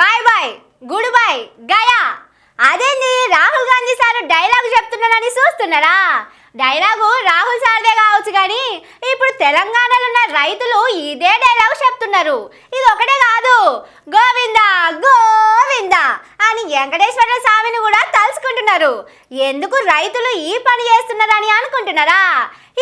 Bye bye good boy గయా. అదేంది? Rahul Gandhi sir dialogue చెప్తున్నానని చూస్తున్నారా? డైలాగు రాహుల్ సార్దే కావచ్చు కానీ ఇప్పుడు తెలంగాణలో ఉన్న రైతులు ఇదే డైలాగ్ చెప్తున్నారు. ఇది ఒకటే కాదు గోవింద గోవింద అని వెంకటేశ్వర స్వామిని కూడా తలుచుకుంటున్నారు. ఎందుకు రైతులు ఈ పని చేస్తున్నారని అనుకుంటున్నారా?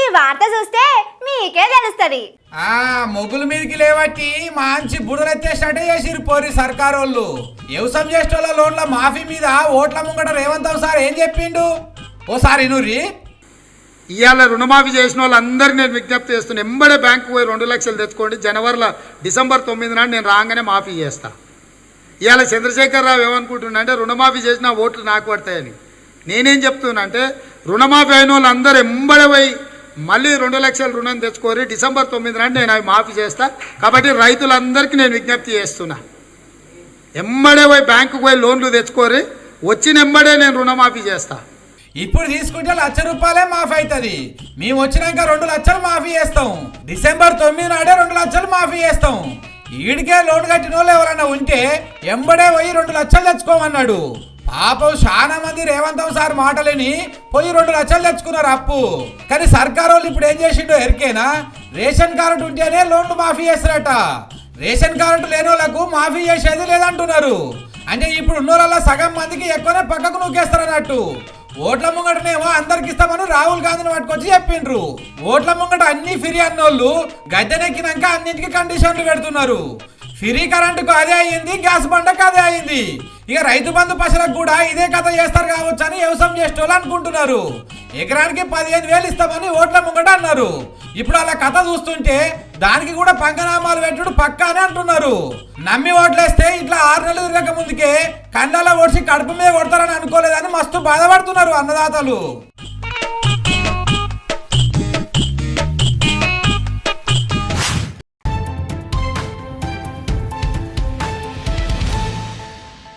ఈ వార్త చూస్తే మీకే తెలుస్తుంది. ఆ మొగుల మీదకి లేవట్టి మంచి బుడలెత్తేసినట్టే చేసిరు పోరి సర్కారు వాళ్ళు వ్యవసాయం చేసేటోళ్ళ లోన్ల మాఫీ మీద ఓట్ల ముంగట రేవంత్ సార్ ఏం చెప్పిండు? ఓసారి నూరి ఇవాళ రుణమాఫీ చేసిన వాళ్ళందరికీ నేను విజ్ఞప్తి చేస్తున్నా. ఎంబడే బ్యాంకు పోయి రెండు లక్షలు తెచ్చుకోండి. జనవరిలో డిసెంబర్ తొమ్మిది నాడు నేను రాగానే మాఫీ చేస్తా. ఇవాళ చంద్రశేఖరరావు ఏమనుకుంటున్నా అంటే రుణమాఫీ చేసిన ఓట్లు నాకు పడతాయని. నేనేం చెప్తున్నా అంటే రుణమాఫీ అయిన వాళ్ళందరూ ఎంబడే పోయి మళ్ళీ రెండు లక్షల రుణం తెచ్చుకోరి డిసెంబర్ తొమ్మిది నాడు నేను అవి మాఫీ చేస్తా. కాబట్టి రైతులందరికీ నేను విజ్ఞప్తి చేస్తున్నా. ఎంబడే పోయి బ్యాంకుకు పోయి లోన్లు తెచ్చుకోరి వచ్చిన ఎమ్మడే నేను రుణమాఫీ చేస్తా. ఇప్పుడు తీసుకుంటే లక్ష రూపాయలే మాఫీ అవుతుంది. మేము వచ్చినాక రెండు లక్షలు మాఫీ చేస్తాం. డిసెంబర్ తొమ్మిది నాడే రెండు లక్షలు మాఫీ చేస్తాం. ఈడికే లోన్ కట్టిన వాళ్ళు ఎవరన్నా ఉంటే ఎంబడే పోయి రెండు లక్షలు తెచ్చుకోమన్నాడు. పాపం చాలా మంది రేవంతం సార్ మాటలేని పోయి రెండు లక్షలు తెచ్చుకున్నారు అప్పు. కానీ సర్కార్ వాళ్ళు ఇప్పుడు ఏం చేసిండో ఎరికేనా? రేషన్ కార్డు ఉంటేనే లోన్లు మాఫీ చేస్తారట. రేషన్ కార్డు లేని వాళ్ళకు మాఫీ చేసేది లేదంటున్నారు. అంటే ఇప్పుడు ఉన్న వాళ్ళ సగం మందికి ఎక్కువనే పక్కకు నూకేస్తారన్నట్టు. ఓట్ల ముంగటనేమో అందరికి ఇస్తామని రాహుల్ గాంధీని పట్టుకొచ్చి చెప్పిండ్రు. ఓట్ల ముంగట అన్ని ఫ్రీ అన్నోళ్ళు గద్దెనెక్కినాక అన్నింటికి కండిషన్లు పెడుతున్నారు. ఫ్రీ కరెంటుకు అదే అయ్యింది గ్యాస్ బండకు అదే అయ్యింది ఇక రైతు బంధు పశులకు కూడా ఇదే కథ చేస్తారు కావచ్చు అని వ్యవసాయం చేసేటోళ్ళు అనుకుంటున్నారు. ఎకరానికి పదిహేను వేలు ఇస్తామని ఓట్ల ముంగట అన్నారు. ఇప్పుడు అలా కథ చూస్తుంటే దానికి కూడా పంగనామాలు పెట్టుడు పక్కానే అంటున్నారు. నమ్మి ఓట్లేస్తే ఇట్లా ఆరు నెలలు తిరగక ముందుకే కండాల ఓడిసి కడుపు మీద కొడతారని అనుకోలేదని మస్తు బాధపడుతున్నారు అన్నదాతలు.